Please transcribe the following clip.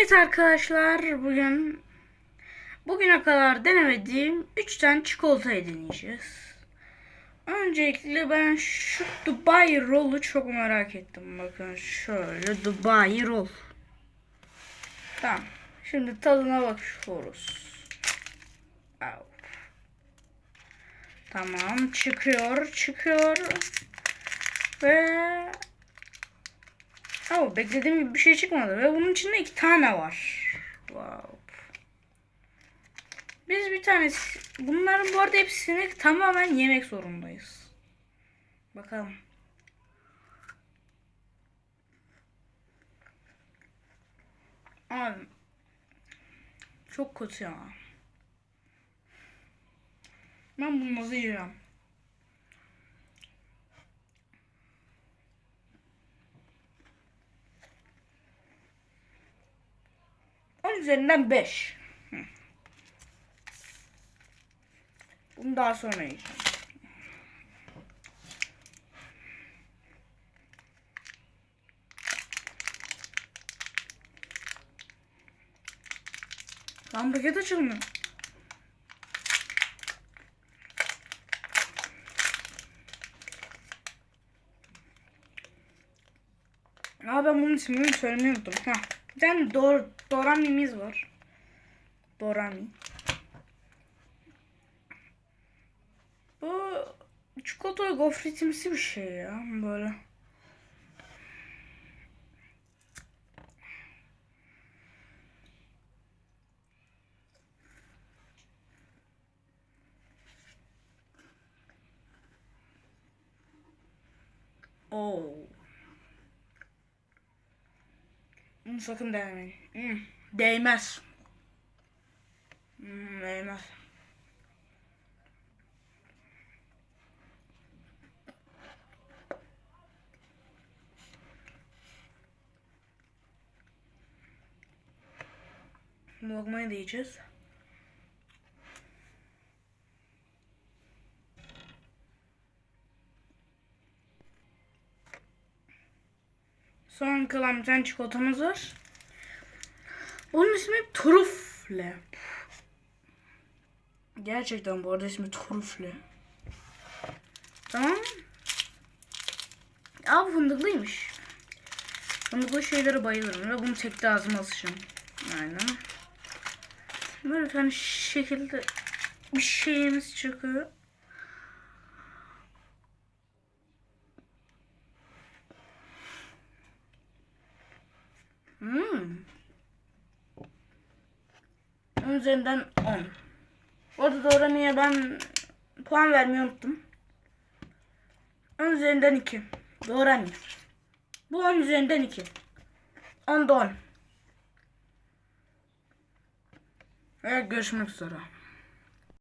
Evet arkadaşlar bugün bugüne kadar denemediğim 3 tane çikolatayı deneyeceğiz. Öncelikle ben şu Dubai Roll'u çok merak ettim. Bakın şöyle Dubai Roll. Tamam. Şimdi tadına bakıyoruz. Tamam çıkıyor çıkıyor. Ve ama beklediğim gibi bir şey çıkmadı ve bunun içinde iki tane var. Wow. Biz bir tanesi bunların bu arada hepsini tamamen yemek zorundayız. Bakalım. Abi çok kötü ya. Ben bunu nasıl yiyeceğim? Üzerinden 5. Bunu daha sonra yiyeceğim. Lan paket açılmıyor. Aa ben bunun ismini söylemeyi unuttum. Heh. Bir tane Dor Dorami'miz var. Dorami. Bu çikolata gofretimsi bir şey ya böyle. Oo. Bunu sakın denemeyin. Hmm, Değmez. Hmm, değmez. Lokmayı da yiyeceğiz. Son kalan bir tane çikolatamız var. Onun ismi Trufle. Gerçekten bu arada ismi Trufle. Tamam. Aa fındıklıymış. Fındıklı şeylere bayılırım ve bunu tek de ağzıma alışacağım. Aynen. Böyle bir tane şekilde bir şeyimiz çıkıyor. 10 üzerinden 10. Orada da oraya ben puan vermeyi unuttum. 10 üzerinden 2. Doğru anne. Bu 10 üzerinden 2. 10'da 10. Evet görüşmek üzere.